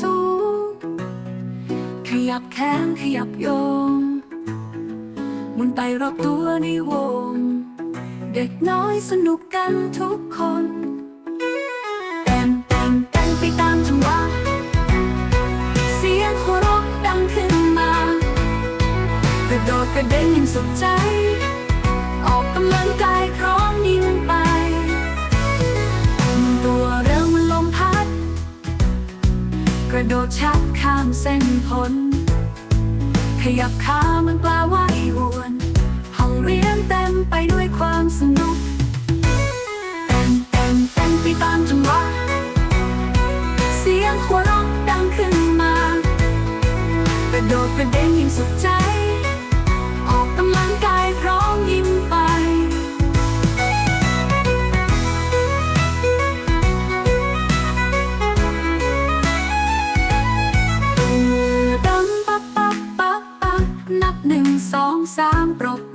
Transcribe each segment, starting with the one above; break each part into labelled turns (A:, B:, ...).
A: สูง ขยับแขนขยับโยงมุนไปรอบตัวในวง เด็กน้อยสนุกกันทุกคนเต้นเต้นเต้นไปตามจังหวะเสียงหัวเราะดังขึ้นมากระโดดกระเด้งอย่างสุดใจ น ขยับขามันปลาว่ายวน ห้องเรียนเต็มไปด้วยความสนุกเต้นเต้นเต้นไปตามจังหวะเสียงหัวเราะดังขึ้นมากระโดดกระเด้งยิ่งสุดใจ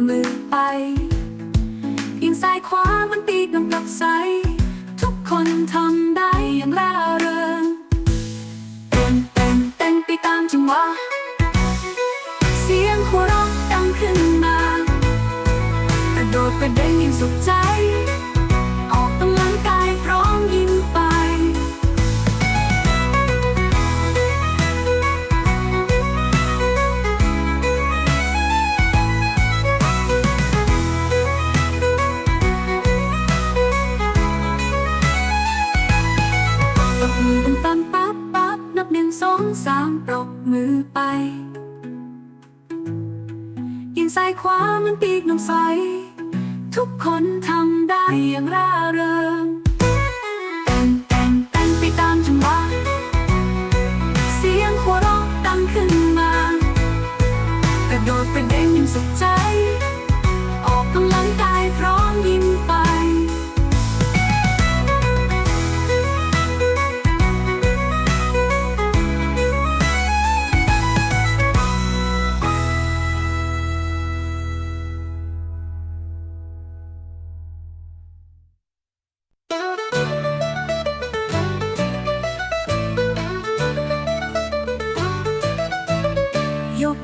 A: มือไปเอียงซ้ายขวามันตีกำกับใส ทุกคนทำได้อย่างร่าเริงเต้นเต้นเต้นไปตามจังหวะเสียงหัวเราะดังขึ้นมากระโดดกระเด้งอย่างสุขใจ สองสามปรบมือไปยิงซ้ายขวามันปีกน้องใส ทุกคนทำได้อย่างร่าเริง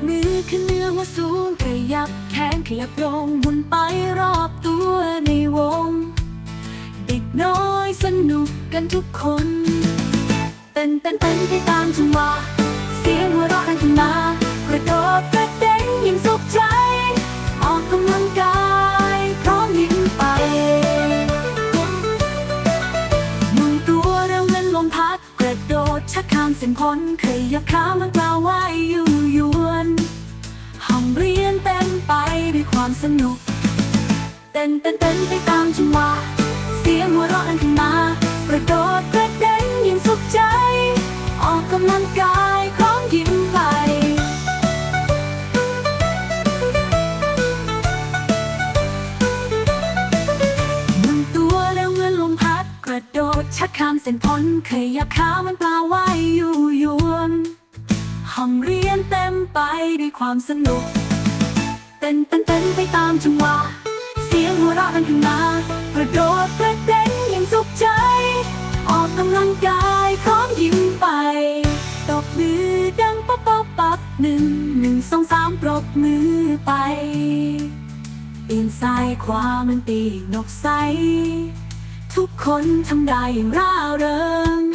A: มือขึ้นเนื้อหัวสูงขยับแขนขยับโยงหมุนไปรอบตัวในวง เด็กน้อยสนุกกันทุกคนเต้นเต้นเต้นไปตามจังหวะเสียงหัวเราะดังขึ้นมากระโดดกระเด้งยิ่งสุขใจ ออกกำลังกายพร้อมยิ้มไปหมุนตัวเร็วเหมือนลมพัดกระโดดชักข้ามเส้นพ้นเคยยับขามันกล่าวว่าอยู่ยวนห้อง เรียนเต็มไปด้วยความสนุก เต้นเต้นเต้นไปตามจังหวะเสียงหัวเราะดังขึ้นมากระโดดกระเด้งยิ่งสุขใจ ออกกำลังกายพร้อมยิ้มไปหมุนตัวเร็วเหมือนลมพัด กระโดดชักข้ามเส้นพ้นขยับขามันปลาว่ายอยู่ยวนห้องเรียนเต็มไปด้วยความสนุก ต้นเต้นเต้นไปตามจังหวะ เสียงหัวเราะดังขึ้นมากระโดดกระเด้งอย่างสุขใจ ออกกำลังกายพร้อมยิ้มไป ตบมือดังป๊บป๊บปั๊บหนึ่งหนึ่งสองสามปรบมือไปปีนซ้ายขวามันปีนกใส ทุกคนทำได้อย่างร่าเริง